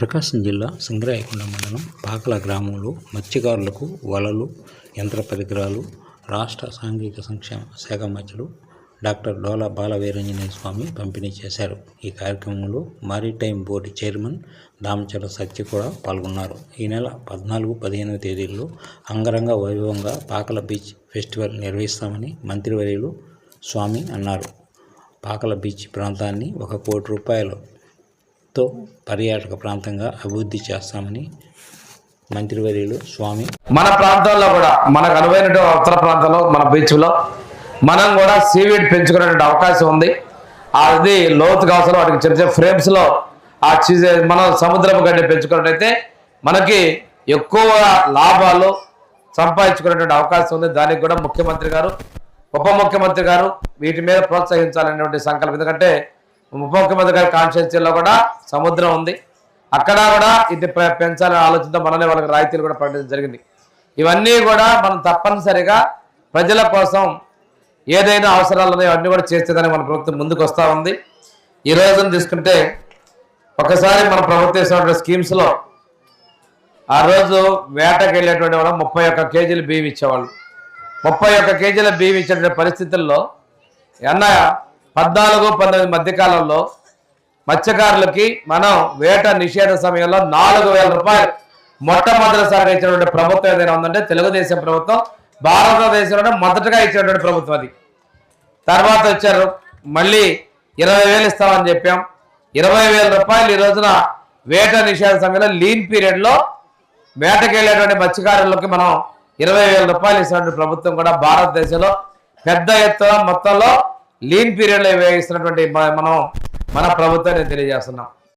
ప్రకాశం జిల్లా సింగరాయకొండ మండలం పాకల గ్రామంలో మత్స్యకారులకు వలలు యంత్ర పరికరాలు రాష్ట్ర సాంఘిక సంక్షేమ శాఖ మంత్రులు డాక్టర్ డోలా బాలవీరంజనేయ స్వామి పంపిణీ చేశారు. ఈ కార్యక్రమంలో maritime board chairman Damachara Satya కూడా పాల్గొన్నారు. ఈ నెల పద్నాలుగు పదిహేనవ తేదీల్లో అంగరంగ వైభవంగా పాకల బీచ్ ఫెస్టివల్ నిర్వహిస్తామని మంత్రివర్యులు స్వామి అన్నారు. పాకల బీచ్ ప్రాంతాన్ని ఒక కోటి రూపాయలు తో పర్యాటక ప్రాంతంగా అభివృద్ధి చేస్తామని మంత్రివర్యులు స్వామి. మన ప్రాంతాల్లో కూడా మనకు అనువైన ఉత్తర ప్రాంతంలో మన బీచ్లో మనం కూడా సీవీడ్ పెంచుకునేటువంటి అవకాశం ఉంది. అది లోతు అవసరం వాటికి చిన్న చిన్న ఫ్రేమ్స్లో ఆ చీజ్ మనం సముద్రపు గడ్డి పెంచుకున్నట్టయితే మనకి ఎక్కువ లాభాలు సంపాదించుకునేటువంటి అవకాశం ఉంది. దానికి కూడా ముఖ్యమంత్రి గారు ఉప ముఖ్యమంత్రి గారు వీటి మీద ప్రోత్సహించాలనేటువంటి సంకల్పం. ఎందుకంటే ముఖ్యమంత్రి గారి కాన్స్టిట్యూన్సీలో కూడా సముద్రం ఉంది. అక్కడ కూడా ఇది పె- పెంచాలనే ఆలోచనతో మననే వాళ్ళకి రాయితీలు కూడా ప్రకటించడం జరిగింది. ఇవన్నీ కూడా మనం తప్పనిసరిగా ప్రజల కోసం ఏదైనా అవసరాలు ఉన్నాయో అన్నీ కూడా చేసేదానికి మన ప్రభుత్వం ముందుకు వస్తూ ఉంది. ఈ రోజున తీసుకుంటే ఒకసారి మన ప్రభుత్వం ఇస్తున్నటువంటి స్కీమ్స్లో ఆ రోజు వేటకి వెళ్ళేటువంటి వాళ్ళు ముప్పై ఒక్క కేజీలు బియ్యం ఇచ్చేవాళ్ళు. ముప్పై ఒక్క కేజీల బియ్యం ఇచ్చేటువంటి పరిస్థితుల్లో అన్న పద్నాలుగు పంతొమ్మిది మధ్యకాలంలో మత్స్యకారులకి మనం వేట నిషేధ సమయంలో నాలుగు వేల రూపాయలు మొట్టమొదటిసారిగా ఇచ్చినటువంటి ప్రభుత్వం ఏదైనా ఉందంటే తెలుగుదేశం ప్రభుత్వం భారతదేశంలోనే మొదటగా ఇచ్చినటువంటి ప్రభుత్వం అది. తర్వాత వచ్చారు మళ్ళీ ఇరవై వేలు ఇస్తామని చెప్పాం. ఇరవై వేల రూపాయలు ఈ రోజున వేట నిషేధ సమయంలో లీన్ పీరియడ్లో వేటకి వెళ్ళేటువంటి మత్స్యకారులకి మనం ఇరవై వేల రూపాయలు ఇస్తున్నటువంటి ప్రభుత్వం కూడా భారతదేశంలో పెద్ద ఎత్తున మొత్తంలో లీన్ పీరియడ్లో వేయిస్తున్నటువంటి మనం మన ప్రభుత్వాన్ని తెలియజేస్తున్నాం.